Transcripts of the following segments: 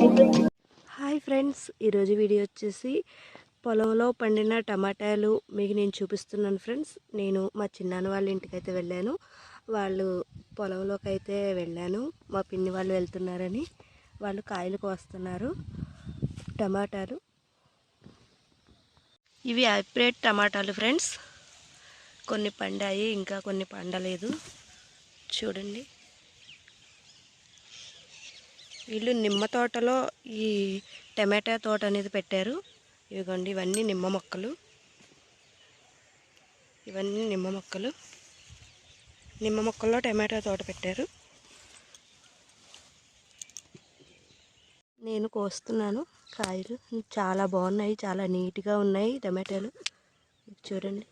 Hi friends ఈరోజు video వచ్చేసి పొలంలో పండిన టమాటాలు మీకు నేను చూపిస్తున్నాను ఫ్రెండ్స్. నేను మా చిన్నాన్న వాళ్ళ ఇంటికైతే వెళ్ళాను. వాళ్ళు పొలంలోకి అయితే వెళ్ళాను. మా పిన్ని వాళ్ళు వెళ్తున్నారని వాళ్ళు కాయలు కోస్తున్నారు టమాటాలు. ఇవి హైబ్రిడ్ టమాటాలు ఫ్రెండ్స్. కొన్ని పండాయి ఇంకా కొన్ని పండలేదు. చూడండి. వీళ్ళు నిమ్మ తోటలో ఈ టమాటా తోట అనేది పెట్టారు. ఇదిగోండి ఇవన్నీ నిమ్మ మొక్కలు. ఇవన్నీ నిమ్మ మొక్కలు. నిమ్మ మొక్కల్లో టమాటా తోట పెట్టారు. నేను కోస్తున్నాను కాయలు. చాలా బాగున్నాయి చాలా నీట్గా ఉన్నాయి టమాటాలు. చూడండి.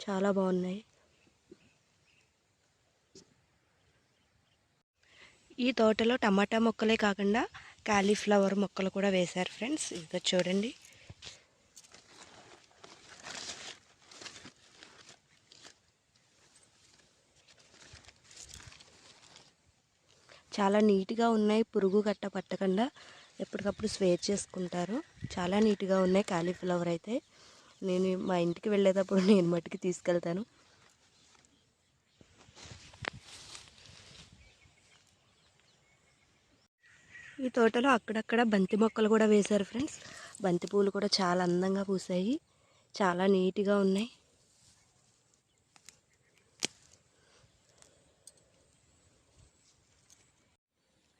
చాలా బాగున్నాయి. ఈ తోటలో టమాటా మొక్కలే కాకుండా కాలీఫ్లవర్ మొక్కలు కూడా వేశారు ఫ్రెండ్స్. ఇదిగో చూడండి. చాలా నీట్గా ఉన్నాయి. పురుగు గట్ట పట్టకుండా ఎప్పటికప్పుడు స్వేర్ చేసుకుంటారు. చాలా నీట్గా ఉన్నాయి కాలీఫ్లవర్ అయితే. నేను మా ఇంటికి వెళ్ళేటప్పుడు నేను మట్టుకి తీసుకెళ్తాను. ఈ తోటలో అక్కడక్కడ బంతి మొక్కలు కూడా వేశారు ఫ్రెండ్స్. బంతి పూలు కూడా చాలా అందంగా పూసాయి చాలా నీట్గా ఉన్నాయి.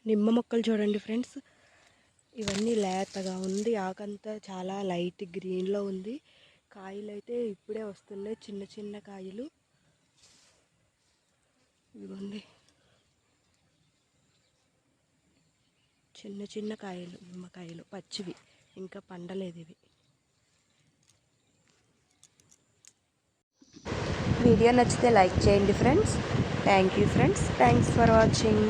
నిమ్మ మొక్కలు చూడండి ఫ్రెండ్స్. ఇవన్నీ లేతగా ఉంది. ఆకంతా చాలా లైట్ గ్రీన్లో ఉంది. కాయలు అయితే ఇప్పుడే వస్తున్నాయి. చిన్న చిన్న కాయలు. ఇదిగోండి చిన్న చిన్న కాయలు నిమ్మకాయలు పచ్చివి. ఇంకా పండలేదు ఇవి. వీడియో నచ్చితే లైక్ చేయండి friends. Thank you friends thanks for watching